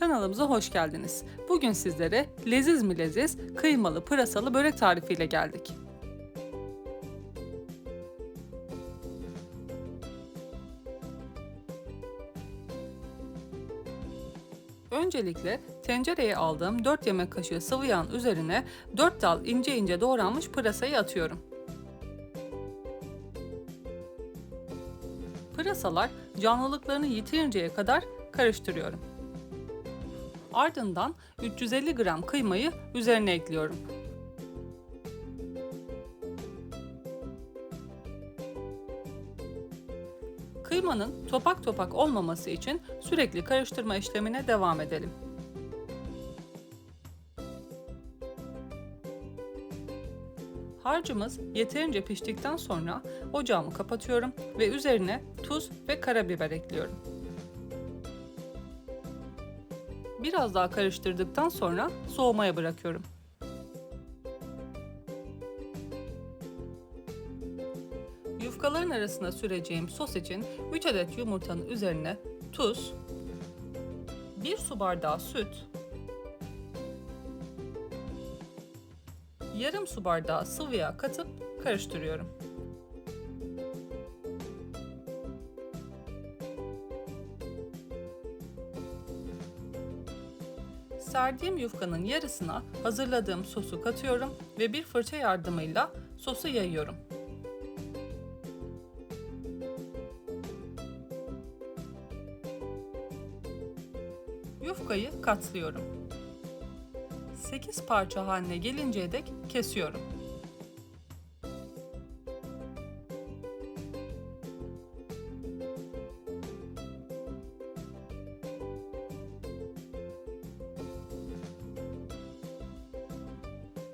Kanalımıza hoş geldiniz. Bugün sizlere leziz mi leziz kıymalı pırasalı börek tarifiyle geldik. Öncelikle tencereye aldığım 4 yemek kaşığı sıvı yağın üzerine 4 dal ince ince doğranmış pırasayı atıyorum. Pırasalar canlılıklarını yitirinceye kadar karıştırıyorum. Ardından 350 gram kıymayı üzerine ekliyorum. Kıymanın topak topak olmaması için sürekli karıştırma işlemine devam edelim. Harcımız yeterince piştikten sonra ocağımı kapatıyorum ve üzerine tuz ve karabiber ekliyorum. Biraz daha karıştırdıktan sonra soğumaya bırakıyorum. Yufkaların arasına süreceğim sos için 3 adet yumurtanın üzerine tuz, 1 su bardağı süt, yarım su bardağı sıvı yağ katıp karıştırıyorum. Serdiğim yufkanın yarısına hazırladığım sosu katıyorum ve bir fırça yardımıyla sosu yayıyorum. Yufkayı katlıyorum. 8 parça haline gelinceye dek kesiyorum.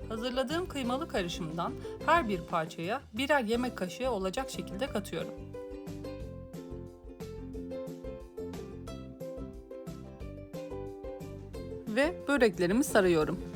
Hazırladığım kıymalı karışımdan her bir parçaya birer yemek kaşığı olacak şekilde katıyorum. Ve böreklerimi sarıyorum.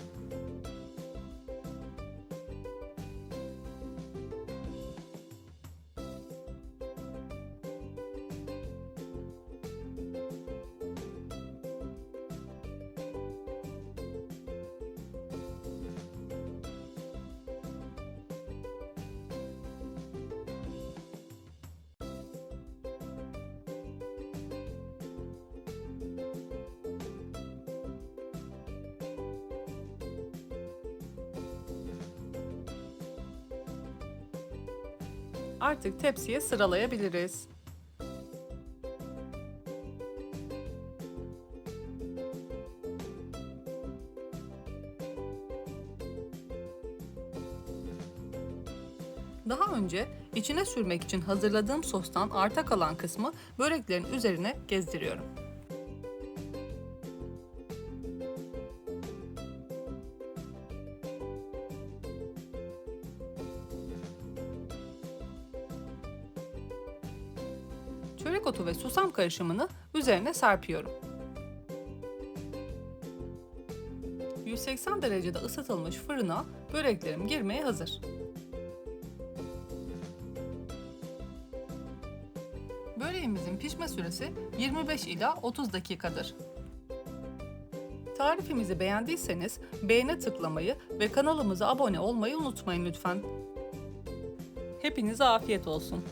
Artık tepsiye sıralayabiliriz. Daha önce içine sürmek için hazırladığım sostan arta kalan kısmı böreklerin üzerine gezdiriyorum. Çörek otu ve susam karışımını üzerine serpiyorum. 180 derecede ısıtılmış fırına böreklerim girmeye hazır. Böreğimizin pişme süresi 25 ila 30 dakikadır. Tarifimizi beğendiyseniz beğene tıklamayı ve kanalımıza abone olmayı unutmayın lütfen. Hepinize afiyet olsun.